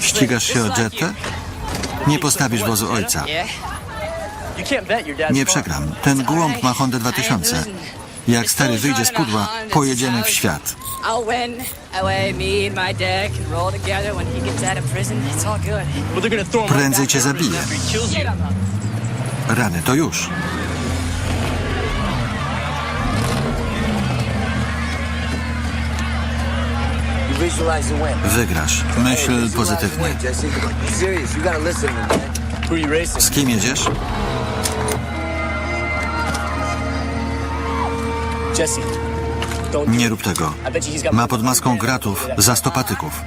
Ścigasz się o Jettę? Nie postawisz wozu ojca. Nie przegram. Ten głąb ma Hondę 2000. Jak stary wyjdzie z pudła, pojedziemy w świat. Prędzej cię zabiję. Rany, to już. Are you racing? Z kim jedziesz? Jesse. Don't. Nie rób tego. I bet you he's got. Ma pod maską gratów za sto patyków.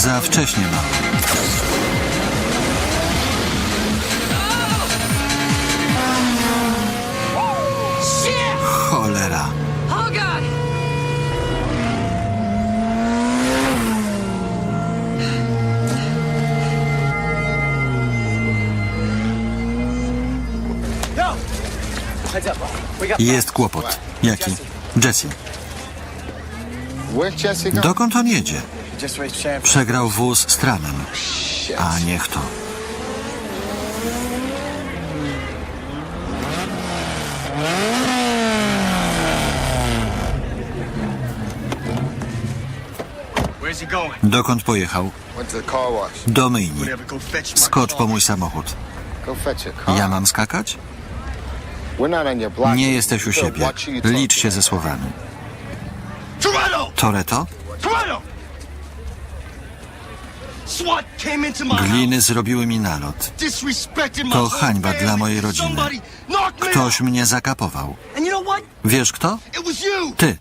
Za wcześnie mam. Cholera. Jest kłopot. Jaki? Jesse. Dokąd on jedzie? Przegrał wóz z Tranem. A niech to. Dokąd pojechał? Do myjni. Skocz po mój samochód. Ja mam skakać? Nie jesteś u siebie. Licz się ze słowami. Toreto? Gliny zrobiły mi nalot. To hańba dla mojej rodziny. Ktoś mnie zakapował. Wiesz kto? Ty.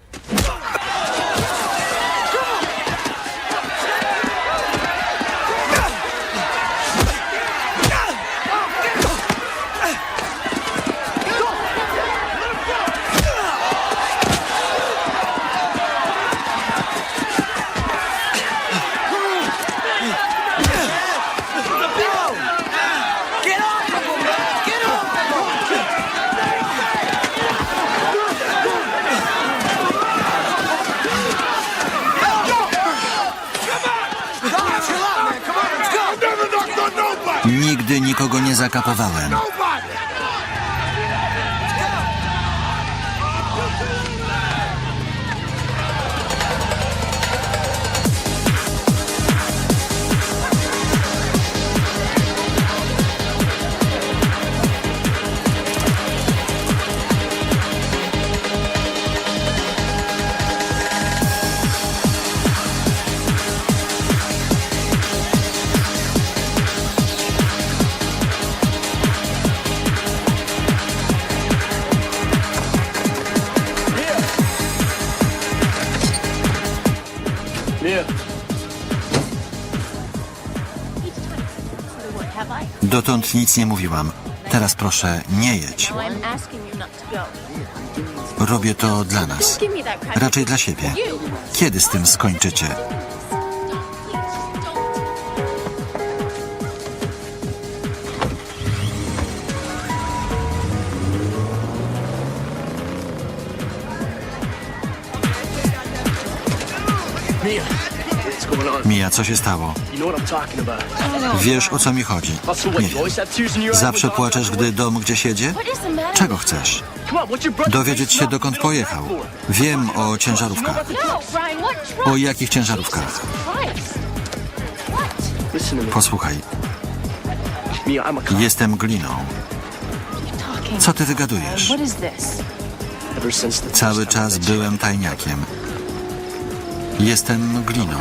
Nigdy nikogo nie zakapowałem. Dotąd nic nie mówiłam. Teraz proszę, nie jedź. Go. Robię to dla nas. Raczej dla siebie. Kiedy z tym skończycie? Mia. Co się stało? Wiesz, o co mi chodzi? Nie wiem. Zawsze płaczesz, gdy dom the matter? Czego chcesz? Dowiedzieć się, dokąd pojechał. Wiem o ciężarówkach. O jakich ciężarówkach? Posłuchaj, jestem gliną. Co ty wygadujesz? Cały czas byłem tajniakiem. Jestem gliną.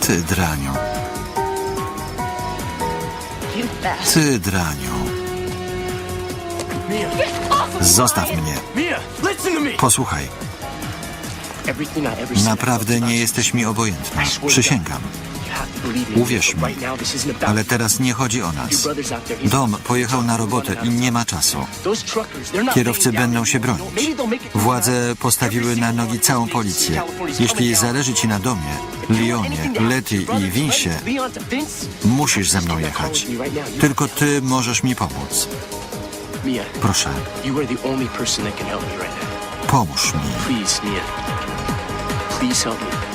Ty draniu. Ty draniu. Zostaw mnie. Posłuchaj, naprawdę nie jesteś mi obojętna. Przysięgam. Uwierz mi. Ale teraz nie chodzi o nas. Dom pojechał na robotę i nie ma czasu. Kierowcy będą się bronić. Władze postawiły na nogi całą policję. Jeśli zależy ci na domie, Lionie, Lety i Winsie, musisz ze mną jechać. Tylko ty możesz mi pomóc. Proszę, pomóż mi. Please. Please help me.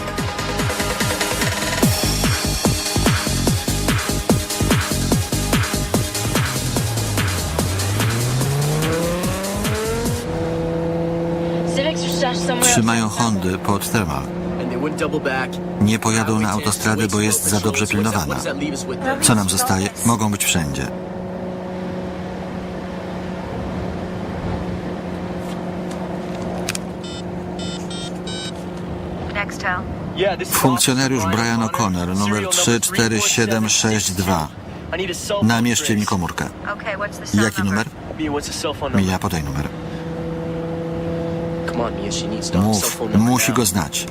Trzymają. Hondy pod Thermal. Nie pojadą na autostradę, bo jest za dobrze pilnowana. Co nam zostaje? Mogą być wszędzie. Funkcjonariusz Brian O'Connor, numer 34762. Namierzcie mi komórkę. Jaki numer? Mija, podaj numer. Mów, musi go znać.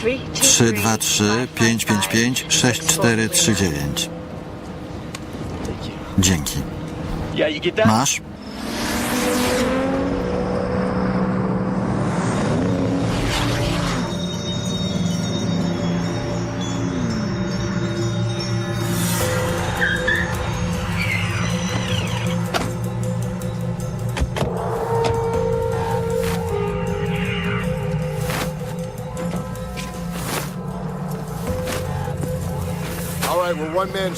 Three, two, 323 555 6439. Thank you. Dzięki. Yeah, you get that? Masz?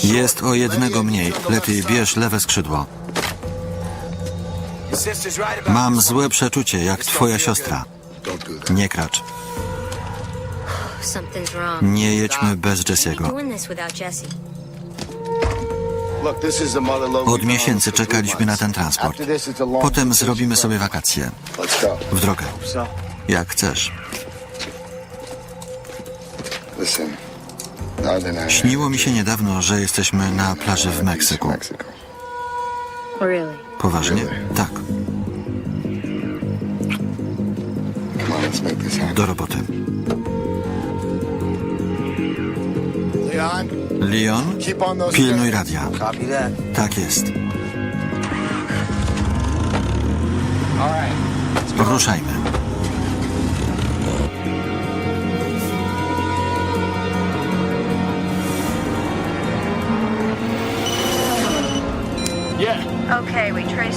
Jest o jednego mniej. Lepiej bierz lewe skrzydło. Mam złe przeczucie, jak twoja siostra. Nie kracz. Nie jedźmy bez Jessiego. Od miesięcy czekaliśmy na ten transport. Potem zrobimy sobie wakacje. W drogę. Jak chcesz. Listen. Śniło mi się niedawno, że jesteśmy na plaży w Meksyku. Poważnie? Tak, do roboty. Leon, pilnuj radia. Tak jest. Ruszajmy.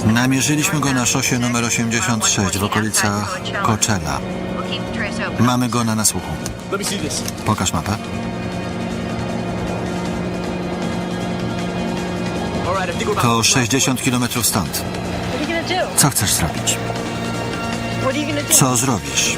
Namierzyliśmy go na szosie numer 86 w okolicach Coachella. Mamy go na nasłuchu. Pokaż mapę. To 60 km stąd. Co chcesz zrobić? Co zrobisz?